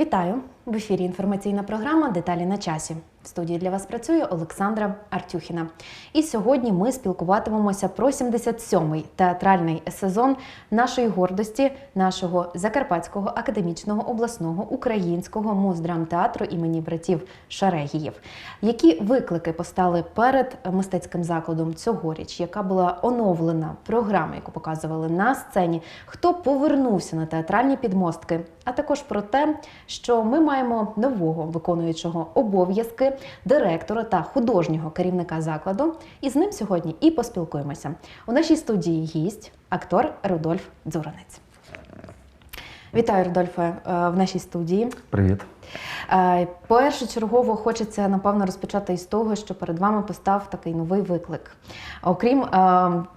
Вітаю! В ефірі інформаційна програма Деталі на часі. В студії для вас працює Олександра Артюхіна. І сьогодні ми спілкуватимемося про 77-й театральний сезон нашої гордості, нашого Закарпатського академічного обласного українського муздрамтеатру імені братів Шарегіїв. Які виклики постали перед мистецьким закладом цьогоріч? Яка була оновлена програма, яку показували на сцені? Хто повернувся на театральні підмостки? А також про те, що ми маємо нового виконуючого обов'язки директора та художнього керівника закладу. І з ним сьогодні і поспілкуємося. У нашій студії гість актор Рудольф Дзуранець. Вітаю, Рудольфе, е, в нашій студії. Привіт. Е, Першочергово хочеться напевно розпочати із того, що перед вами постав такий новий виклик. Окрім е,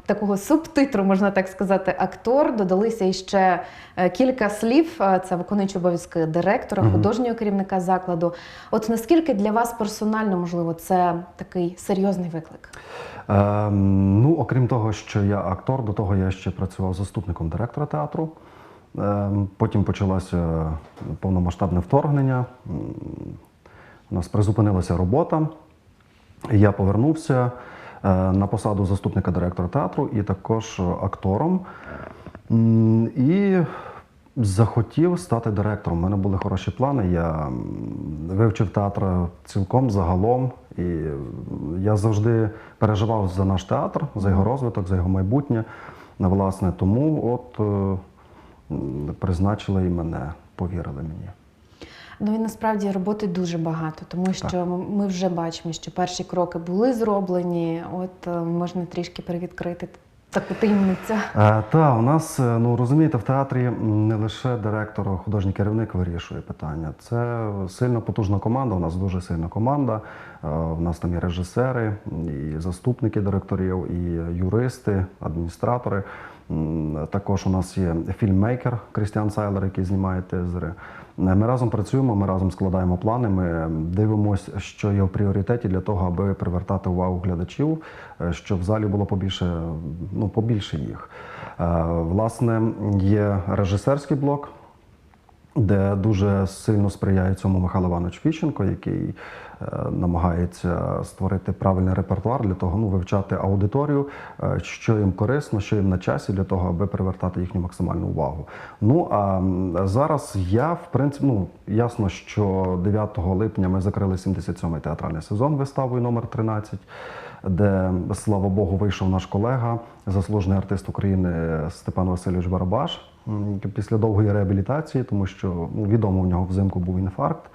такого субтитру, можна так сказати, актор, додалися іще е, кілька слів. Е, Це виконуючий обов'язки директора, художнього керівника закладу. От наскільки для вас персонально можливо це такий серйозний виклик? Ем, ну, окрім того, що я актор, до того я ще працював заступником директора театру. Ем, потім почалося повномасштабне вторгнення. У нас призупинилася робота. Я повернувся е, на посаду заступника директора театру і також актором. І захотів стати директором. У мене були хороші плани. Я вивчив театр цілком загалом. І я завжди переживав за наш театр, за його розвиток, за його майбутнє. Власне, тому от е, призначили і мене, повірили мені. Ну і насправді роботи дуже багато, тому що ми вже бачимо, що перші кроки були зроблені. От е, можна трішки привідкрити таку таємницю. Е, та у нас, е, ну розумієте, в театрі не лише директор, художній керівник вирішує питання. Це сильно потужна команда. У нас дуже сильна команда. Е, У нас там і режисери, і заступники директорів, і юристи, адміністратори. Також у нас є фільммейкер Крістіан Сайлер, який знімає тизери. Е, Ми разом працюємо, ми разом складаємо плани. Ми дивимося, що є в пріоритеті для того, аби привертати увагу глядачів, е, щоб в залі було побільше, ну побільше їх. Е, Власне, є режисерський блок, де дуже сильно сприяє цьому Михайло Іванович Фіщенко, який е, намагається створити правильний репертуар для того, ну вивчати аудиторію, е, що їм корисно, що їм на часі, для того, аби привертати їхню максимальну увагу. Ну а зараз я, в принципі, ну ясно, що 9 липня ми закрили 77-й театральний сезон виставою номер 13 де, слава Богу, вийшов наш колега, заслужений артист України Степан Васильович Барабаш після довгої реабілітації, тому що відомо в нього взимку був інфаркт.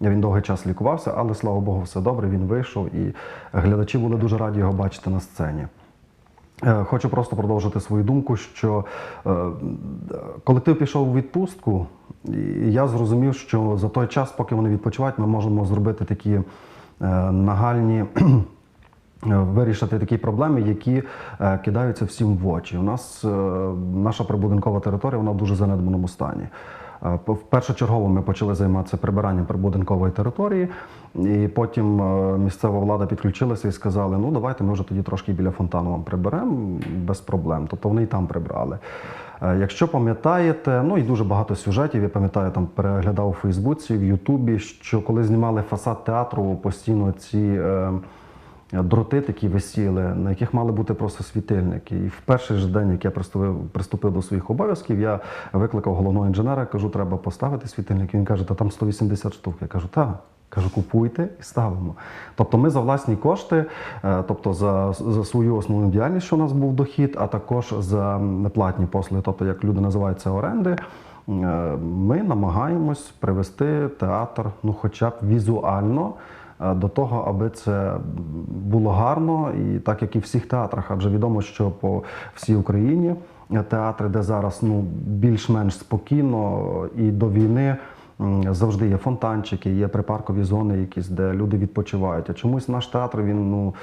Він довгий час лікувався, але слава Богу, все добре. Він вийшов, і глядачі були дуже раді його бачити на сцені. Е, Хочу просто продовжити свою думку, що е, колектив пішов у відпустку, я зрозумів, що за той час, поки вони відпочивають, ми можемо зробити такі е, нагальні. Вирішити такі проблеми, які е, кидаються всім в очі. У нас е, наша прибудинкова територія вона в дуже занедбаному стані. Е, по- Першочергово ми почали займатися прибиранням прибудинкової території, і потім місцева влада підключилася і сказали: ну давайте ми вже тоді трошки біля фонтану вам приберемо без проблем. Тобто вони і там прибрали. Якщо пам'ятаєте, ну і дуже багато сюжетів, я пам'ятаю, там переглядав у Фейсбуці, в Ютубі, що коли знімали фасад театру, постійно ці. Дроти такі висіли, на яких мали бути просто світильники. І в перший же день, як я приступив, приступив до своїх обов'язків, я викликав головного інженера, кажу, треба поставити світильники. Він каже, та там 180 штук. Я кажу, так. Кажу, купуйте і ставимо. Тобто ми за власні кошти, е, тобто за, за свою основну діяльність, що у нас був дохід, а також за неплатні послуги, тобто як люди називають це оренди, е, ми намагаємось привести театр, ну хоча б візуально до того, аби це було гарно, і так як і в всіх театрах, адже відомо, що по всій Україні театри, де зараз ну більш-менш спокійно і до війни. Завжди є фонтанчики, є припаркові зони, якісь, де люди відпочивають. А чомусь наш театр він ну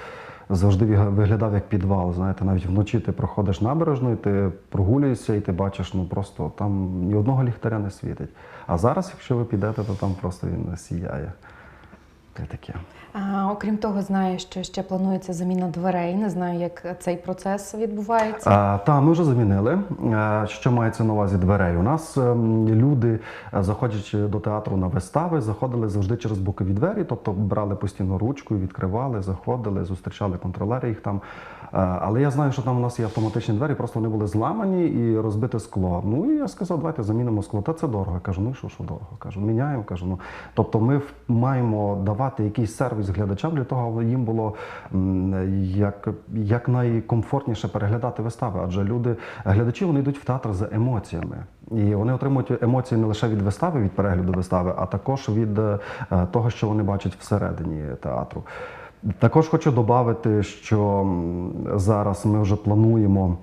завжди виглядав як підвал. Знаєте, навіть вночі ти проходиш набережною, ти прогулюєшся і ти бачиш, ну просто там ні одного ліхтаря не світить. А зараз, якщо ви підете, то там просто він сіяє. Таке. А, окрім того, знаю, що ще планується заміна дверей. Не знаю, як цей процес відбувається. А, та, ми вже замінили. Е, Що мається на увазі дверей? У нас ем, люди, е, заходячи до театру на вистави, заходили завжди через бокові двері, тобто брали постійно ручку, відкривали, заходили, зустрічали контролери їх там. Е, Але я знаю, що там у нас є автоматичні двері, просто вони були зламані і розбите скло. Ну і я сказав, давайте замінимо скло. Та це дорого. Я кажу, ну і що, що дорого? Кажу, міняємо. Кажу, ну тобто ми маємо давати якийсь сервіс глядачам для того, аби їм було як, як найкомфортніше переглядати вистави. Адже люди, глядачі, вони йдуть в театр за емоціями. І вони отримують емоції не лише від вистави, від перегляду вистави, а також від е, того, що вони бачать всередині театру. Також хочу додати, що зараз ми вже плануємо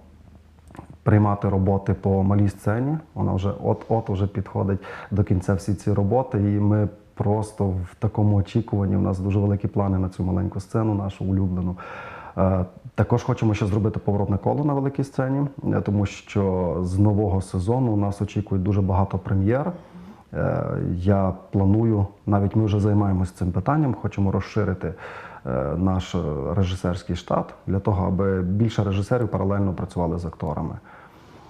приймати роботи по малій сцені. Вона вже от-от вже підходить до кінця всі ці роботи, і ми просто в такому очікуванні. У нас дуже великі плани на цю маленьку сцену, нашу улюблену. Е, Також хочемо ще зробити поворотне коло на великій сцені, е, тому що з нового сезону у нас очікують дуже багато прем'єр. Е, Я планую, навіть ми вже займаємося цим питанням, хочемо розширити наш режисерський штат для того, аби більше режисерів паралельно працювали з акторами.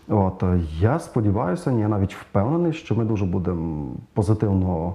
От я сподіваюся, я навіть впевнений, що ми дуже будемо позитивно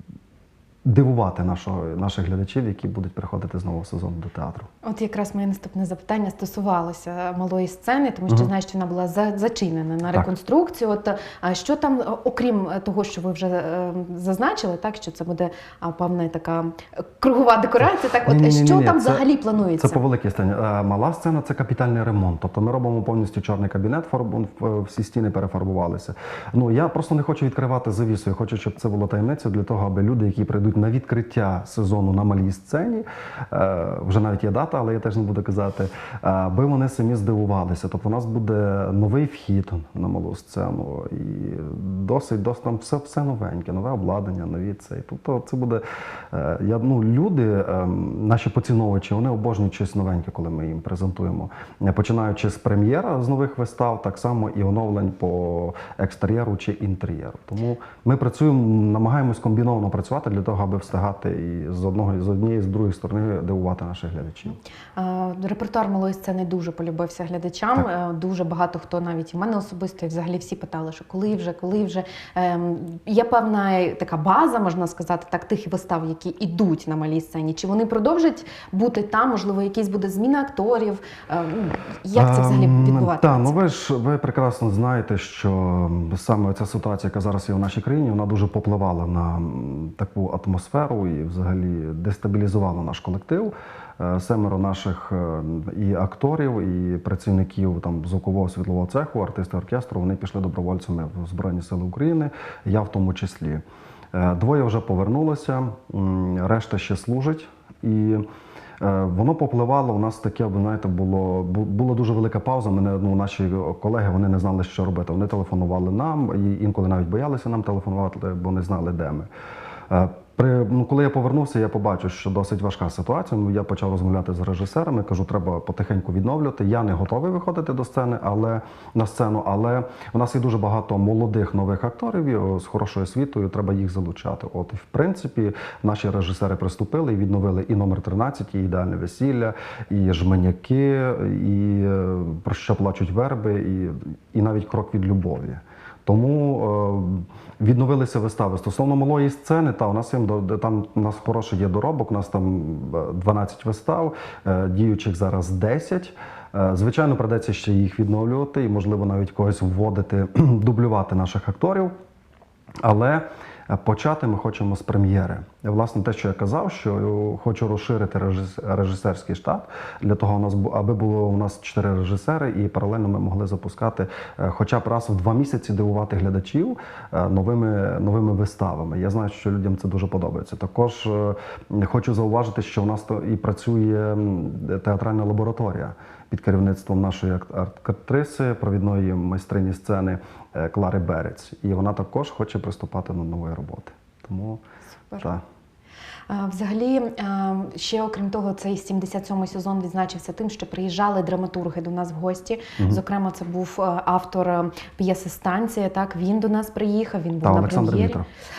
дивувати нашого, наших глядачів, які будуть приходити з нового сезону до театру. От якраз моє наступне запитання стосувалося малої сцени, тому що Мгм. знаю, що вона була за- зачинена на реконструкцію. От а що там, е, окрім того, що ви вже е, зазначили, так що це буде а, певна така е, кругова декорація. Так, от Ні-ні-ні-ні, що там це- взагалі планується? Це по великій сцені. Е, Мала сцена це капітальний ремонт. Тобто ми робимо повністю чорний кабінет, фарбун, всі стіни перефарбувалися. Ну я просто не хочу відкривати завісу. Я хочу, щоб це було таємницею для того, аби люди, які прийдуть на відкриття сезону на малій сцені, е, вже навіть є дата, але я теж не буду казати, е, аби вони самі здивувалися. Тобто, у нас буде новий вхід на малу сцену, і досить, досить там все, все новеньке, нове обладнання, нові цей. Тобто, це буде е, я ну люди, ем, наші поціновувачі, вони обожнюють щось новеньке, коли ми їм презентуємо. Починаючи з прем'єра з нових вистав, так само і оновлень по екстер'єру чи інтер'єру. Тому ми працюємо, намагаємось комбіновано працювати для того, аби встигати і з одного з однієї, з другої сторони дивувати наших глядачів. Е, Репертуар малої сцени дуже полюбився глядачам. Так. Е, Дуже багато хто навіть і мене особисто, і взагалі всі питали, що коли вже, коли вже Ем, є певна така база, можна сказати, так тих вистав, які йдуть на малій сцені. Чи вони продовжать бути там? Можливо, якісь буде зміна акторів? Ем, Як це взагалі Ем, відбуватиметься? Так, ну ви ж ви прекрасно знаєте, що саме ця ситуація, яка зараз є в нашій країні, вона дуже попливала на таку атмосферу і взагалі дестабілізувала наш колектив. Е, Семеро наших е, і акторів, і працівників там звукового світлового цеху, артисти оркестру, вони пішли добровольцями в Збройні Сили України, я в тому числі. Е, Двоє вже повернулося, решта ще служить. І Воно попливало. У нас таке, знаєте, було була дуже велика пауза. Мене ну, наші колеги вони не знали, що робити. Вони телефонували нам і інколи навіть боялися нам телефонувати, бо не знали, де ми. При, ну, коли я повернувся, я побачив, що досить важка ситуація. Ну, Я почав розмовляти з режисерами. Кажу, треба потихеньку відновлювати. Я не готовий виходити до сцени, але на сцену. Але у нас є дуже багато молодих нових акторів з хорошою освітою. Треба їх залучати. От і в принципі наші режисери приступили і відновили і номер 13, і ідеальне весілля, і жменяки, і е, про що плачуть верби, і, і навіть крок від любові. Тому е, відновилися вистави. Стосовно малої сцени, та у нас там у нас хороший є доробок. У нас там е, 12 вистав, е, діючих зараз 10. Е, Звичайно, придеться ще їх відновлювати і, можливо, навіть когось вводити, дублювати наших акторів. Але е, почати ми хочемо з прем'єри. Власне, те, що я казав, що е, хочу розширити режис- режисерський штат для того, у нас аби було у нас чотири режисери, і паралельно ми могли запускати е, хоча б раз в два місяці дивувати глядачів е, новими, новими виставами. Я знаю, що людям це дуже подобається. Також е, хочу зауважити, що у нас то і працює театральна лабораторія під керівництвом нашої ак- актриси, провідної майстрині сцени е, Клари Берець. І вона також хоче приступати до нової роботи. Тому Супер. так. Взагалі, ще окрім того, цей 77-й сезон відзначився тим, що приїжджали драматурги до нас в гості. Зокрема, це був автор п'єси Станція. Так він до нас приїхав. Він був Та, на прем'єрі.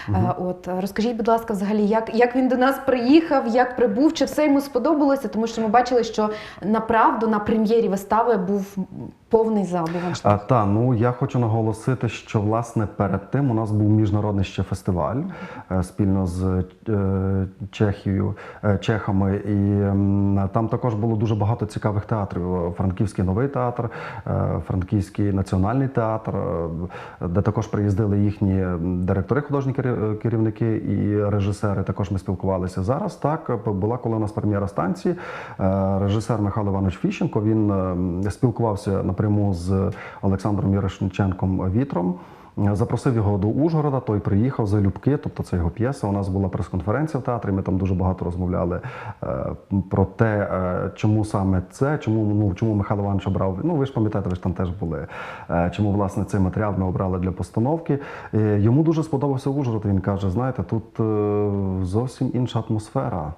Е, От розкажіть, будь ласка, взагалі, як, як він до нас приїхав, як прибув, чи все йому сподобалося? Тому що ми бачили, що направду на прем'єрі вистави був повний забув. А, та, ну я хочу наголосити, що власне перед тим у нас був міжнародний ще фестиваль е, спільно з е, Чехією, е, чехами, і там також було дуже багато цікавих театрів. Франківський новий театр, е, Франківський національний театр, е, де також приїздили їхні директори, художні керівники і режисери. Також ми спілкувалися зараз. Так була коли у нас прем'єра станції. Режисер Михайло Іванович Фіщенко. Він спілкувався напряму з Олександром Ярошниченком Вітром. Запросив його до Ужгорода, той приїхав за Любки, тобто це його п'єса. У нас була прес-конференція в театрі. Ми там дуже багато розмовляли е, про те, е, чому саме це, чому ну чому Михайло Іванович обрав. Ну ви ж пам'ятаєте, ви ж там теж були. Е, Чому власне цей матеріал ми обрали для постановки? Йому дуже сподобався Ужгород. Він каже: знаєте, тут зовсім інша атмосфера.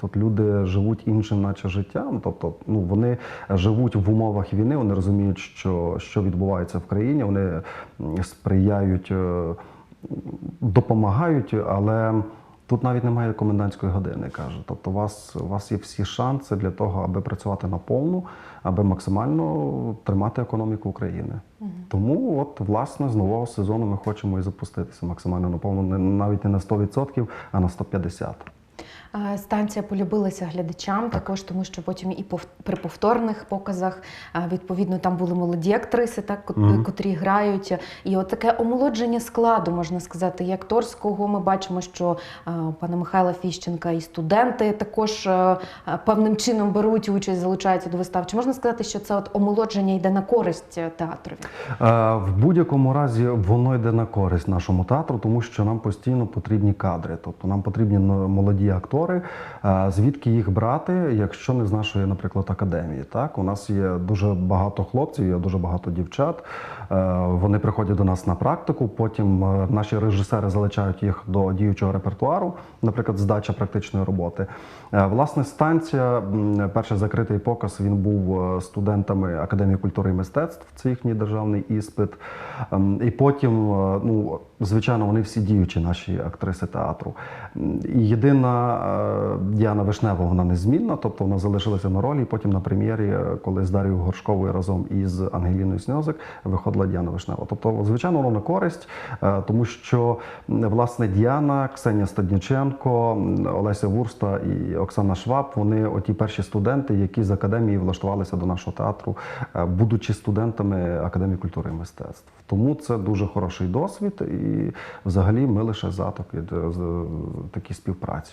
Тут люди живуть іншим, наче життям. Тобто, ну вони живуть в умовах війни. Вони розуміють, що, що відбувається в країні. Вони сприяють, е, допомагають, але. Тут навіть немає комендантської години, каже. Тобто, у вас, у вас є всі шанси для того, аби працювати на повну, аби максимально тримати економіку України. Тому, от, власне, з нового сезону ми хочемо і запуститися максимально на повну, не- навіть не на 100%, а на 150%. Станція полюбилася глядачам, також тому, що потім і при повторних показах відповідно там були молоді актриси, так Мгм. котрі грають. І от таке омолодження складу, можна сказати, і акторського. Ми бачимо, що пана Михайла Фіщенка і студенти також певним чином беруть участь, залучаються до вистав. Чи можна сказати, що це от омолодження йде на користь театрові? В будь-якому разі воно йде на користь нашому театру, тому що нам постійно потрібні кадри. Тобто нам потрібні молоді актори. Е, Звідки їх брати, якщо не з нашої, наприклад, академії? Так, у нас є дуже багато хлопців, є дуже багато дівчат. Е, Вони приходять до нас на практику. Потім е, наші режисери залучають їх до діючого репертуару, наприклад, здача практичної роботи. Власне, станція, перший закритий показ, він був студентами Академії культури і мистецтв. Це їхній державний іспит. Ем, І потім, ну, звичайно, вони всі діючі наші актриси театру. І єдина Діана Вишнева, вона незмінна, тобто вона залишилася на ролі. І потім на прем'єрі, е, коли з Дар'єю Горшковою разом із Ангеліною Сньозик виходила Діана Вишнева. Тобто, звичайно, воно на користь, е, тому що власне Діана, Ксенія Стадніченко, Олеся Вурста і Оксана Шваб, вони оті перші студенти, які з академії влаштувалися до нашого театру, е, будучи студентами Академії культури і мистецтв. Тому це дуже хороший досвід, і взагалі ми лише за такі, такі співпраці.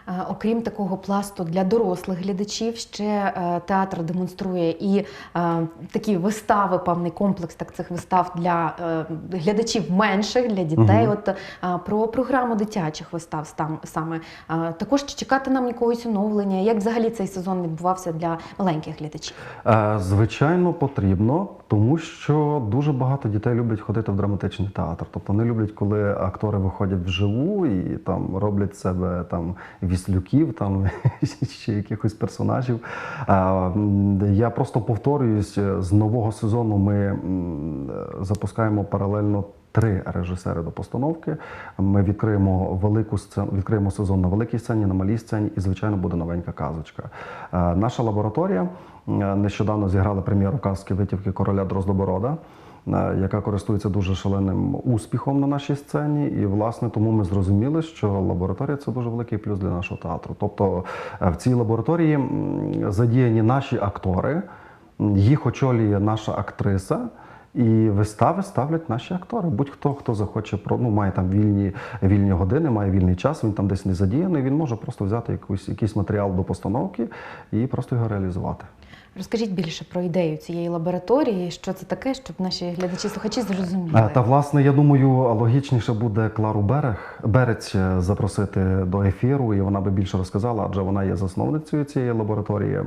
Окрім такого пласту для дорослих глядачів, ще е, театр демонструє і е, такі вистави, певний комплекс так цих вистав для е, глядачів менших, для дітей. Мгм. От е, про програму дитячих вистав стам- саме Е, також чи чекати нам якогось оновлення. Як взагалі цей сезон відбувався для маленьких глядачів? Е, Звичайно, потрібно, тому що дуже багато дітей люблять ходити в драматичний театр. Тобто вони люблять, коли актори виходять вживу і там роблять себе там віслюків, там ще якихось персонажів. Я просто повторююсь, з нового сезону ми запускаємо паралельно. Три режисери до постановки. Ми відкриємо велику сцену, відкриємо сезон на великій сцені, на малій сцені, і звичайно буде новенька казочка. Наша лабораторія нещодавно зіграла прем'єру казки витівки короля Дроздоборода. Яка користується дуже шаленим успіхом на нашій сцені, і власне тому ми зрозуміли, що лабораторія це дуже великий плюс для нашого театру. Тобто е, в цій лабораторії задіяні наші актори, їх очолює наша актриса. І вистави ставлять наші актори. Будь-хто, хто захоче ну, має там вільні, вільні години, має вільний час, він там десь не задіяний. Він може просто взяти якусь, якийсь матеріал до постановки і просто його реалізувати. Розкажіть більше про ідею цієї лабораторії, що це таке, щоб наші глядачі-слухачі зрозуміли. Та власне, я думаю, логічніше буде Клару Берег Берець е, запросити до ефіру, і вона би більше розказала, адже вона є засновницею цієї лабораторії.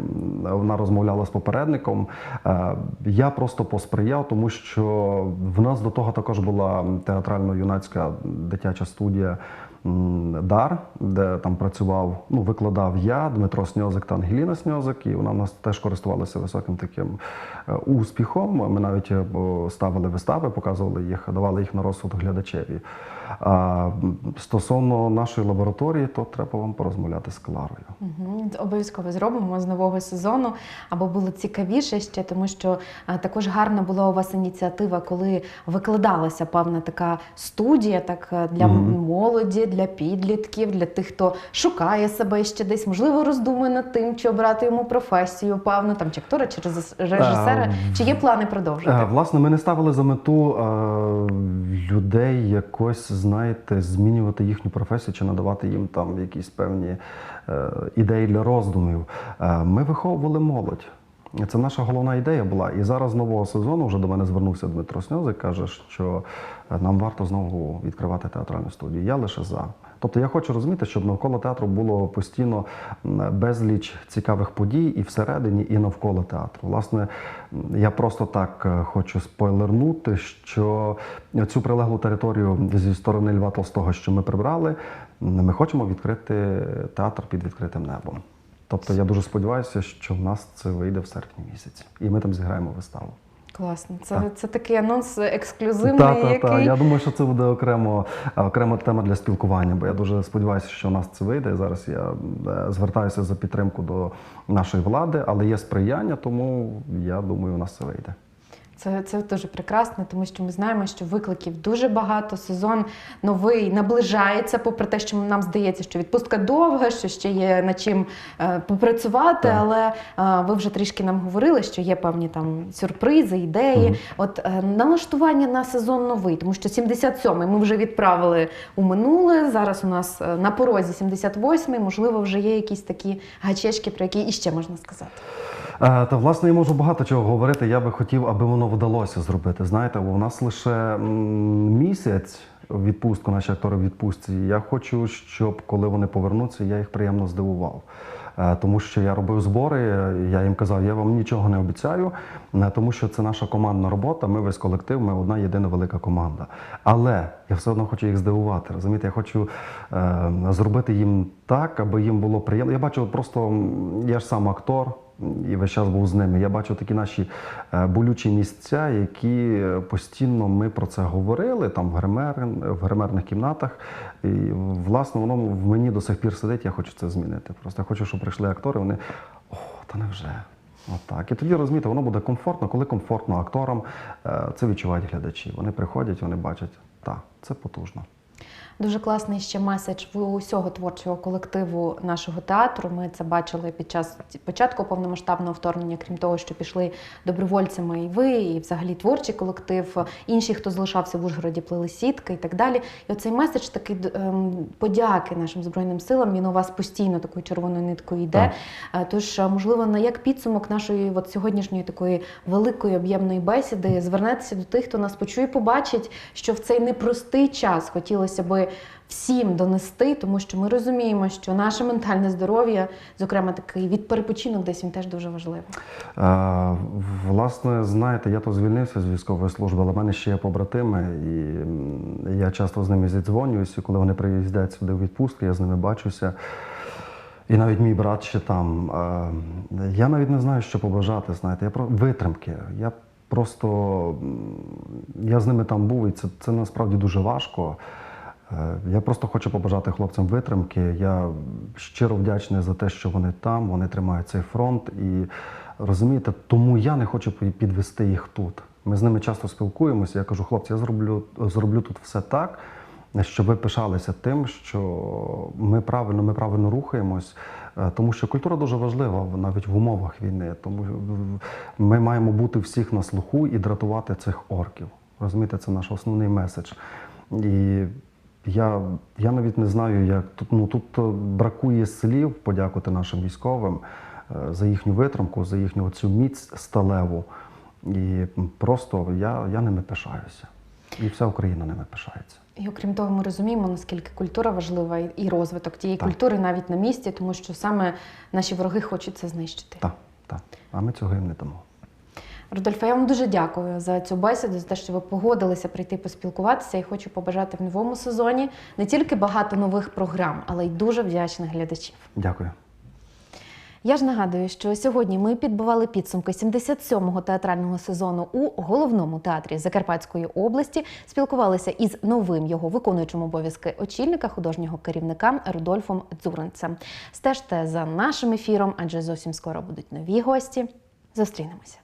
Вона розмовляла з попередником. Е, Я просто посприяв, тому що в нас до того також була театрально-юнацька дитяча студія. Дар, де там працював, ну, викладав я, Дмитро Сньозик та Ангеліна Сньозик, і вона в нас теж користувалася високим таким е, успіхом. Ми навіть е, ставили вистави, показували їх, давали їх на розсуд глядачеві. А стосовно нашої лабораторії, то треба вам порозмовляти з Кларою. Мгм. Обов'язково зробимо з нового сезону, аби було цікавіше ще, тому що також гарна була у вас ініціатива, коли викладалася певна така студія, так е, для Мгм. молоді, для підлітків, для тих, хто шукає себе ще десь, можливо, роздумує над тим, чи обрати йому професію, певну там чи актора, чи режисера. Е, Чи є плани продовжити? Е, Власне, ми не ставили за мету е, людей якось, знаєте, змінювати їхню професію чи надавати їм там якісь певні е, ідеї для роздумів. Е, ми виховували молодь. Це наша головна ідея була. І зараз нового сезону вже до мене звернувся Дмитро Сньозик, каже, що е, нам варто знову відкривати театральну студію. Я лише за. Тобто я хочу розуміти, щоб навколо театру було постійно безліч цікавих подій і всередині, і навколо театру. Власне, я просто так е, хочу спойлернути, що цю прилеглу територію зі сторони Льва Толстого, що ми прибрали, ми хочемо відкрити театр під відкритим небом. Тобто я дуже сподіваюся, що в нас це вийде в серпні місяці, і ми там зіграємо виставу. Класно. Це, Так. це такий анонс ексклюзивний, Та, так, який так. Я думаю, що це буде окремо, окрема тема для спілкування, бо я дуже сподіваюся, що в нас це вийде. Зараз я е, звертаюся за підтримку до нашої влади, але є сприяння, тому я думаю, у нас це вийде. Це, це дуже прекрасно, тому що ми знаємо, що викликів дуже багато. Сезон новий наближається, попри те, що нам здається, що відпустка довга, що ще є над чим е, попрацювати. Так. Але е, ви вже трішки нам говорили, що є певні там сюрпризи, ідеї. Мгм. От е, налаштування на сезон новий, тому що 77-й ми вже відправили у минуле. Зараз у нас е, на порозі 78-й, можливо, вже є якісь такі гачечки, про які іще можна сказати. Е, Та власне я можу багато чого говорити. Я би хотів, аби воно вдалося зробити. Знаєте, у нас лише місяць відпустку, наші актори в відпустці. Я хочу, щоб коли вони повернуться, я їх приємно здивував. Е, Тому що я робив збори, я їм казав, я вам нічого не обіцяю, е, тому що це наша командна робота. Ми весь колектив, ми одна єдина велика команда. Але я все одно хочу їх здивувати. Розумієте, я хочу е, зробити їм так, аби їм було приємно. Я бачу просто, я ж сам актор. І весь час був з ними. Я бачу такі наші е, болючі місця, які е, постійно ми про це говорили там в, гример, в гримерних кімнатах. І власне воно в мені до сих пір сидить. Я хочу це змінити. Просто я хочу, щоб прийшли актори. Вони о, та невже. Отак. І тоді розумієте, воно буде комфортно, коли комфортно акторам е, це відчувають глядачі. Вони приходять, вони бачать, так, це потужно. Дуже класний ще меседж в усього творчого колективу нашого театру. Ми це бачили під час початку повномасштабного вторгнення, крім того, що пішли добровольцями і ви, і взагалі творчий колектив, інші, хто залишався в Ужгороді, плели сітки і так далі. І оцей меседж такий ем, подяки нашим збройним силам. Він у вас постійно такою червоною ниткою йде. Е, Тож, е, можливо, на як підсумок нашої от сьогоднішньої такої великої об'ємної бесіди звернетеся до тих, хто нас почує, побачить, що в цей непростий час хотілося би всім донести, тому що ми розуміємо, що наше ментальне здоров'я, зокрема такий від перепочинок, десь він теж дуже важливий. Власне, знаєте, я то звільнився з військової служби, але в мене ще є побратими, і я часто з ними зідзвонююся. Коли вони приїздять сюди в відпустку, я з ними бачуся. І навіть мій брат ще там. Я навіть не знаю, що побажати. Знаєте, я про витримки. Я просто я з ними там був, і це, це насправді дуже важко. Е, Я просто хочу побажати хлопцям витримки. Я щиро вдячний за те, що вони там, вони тримають цей фронт. І розумієте, тому я не хочу підвести їх тут. Ми з ними часто спілкуємося. Я кажу, хлопці, я зроблю, зроблю тут все так, щоб ви пишалися тим, що ми правильно, ми правильно рухаємось. Е, Тому що культура дуже важлива навіть в умовах війни. Тому ми маємо бути всіх на слуху і дратувати цих орків. Розумієте, це наш основний меседж. І я, я навіть не знаю, як тут, ну, тут е, бракує слів подякувати нашим військовим е, за їхню витримку, за їхню цю міць сталеву. І просто я, я ними пишаюся. І вся Україна ними пишається. І окрім того, ми розуміємо, наскільки культура важлива і- і розвиток тієї Так. культури навіть на місці, тому що саме наші вороги хочуть це знищити. Так, так. А ми цього їм не дамо. Рудольфе, я вам дуже дякую за цю бесіду, за те, що ви погодилися прийти поспілкуватися і хочу побажати в новому сезоні не тільки багато нових програм, але й дуже вдячних глядачів. Дякую. Я ж нагадую, що сьогодні ми підбивали підсумки 77-го театрального сезону у головному театрі Закарпатської області. Спілкувалися із новим його виконуючим обов'язки очільника художнього керівника Рудольфом Дзуренцем. Стежте за нашим ефіром, адже зовсім скоро будуть нові гості. Зустрінемося.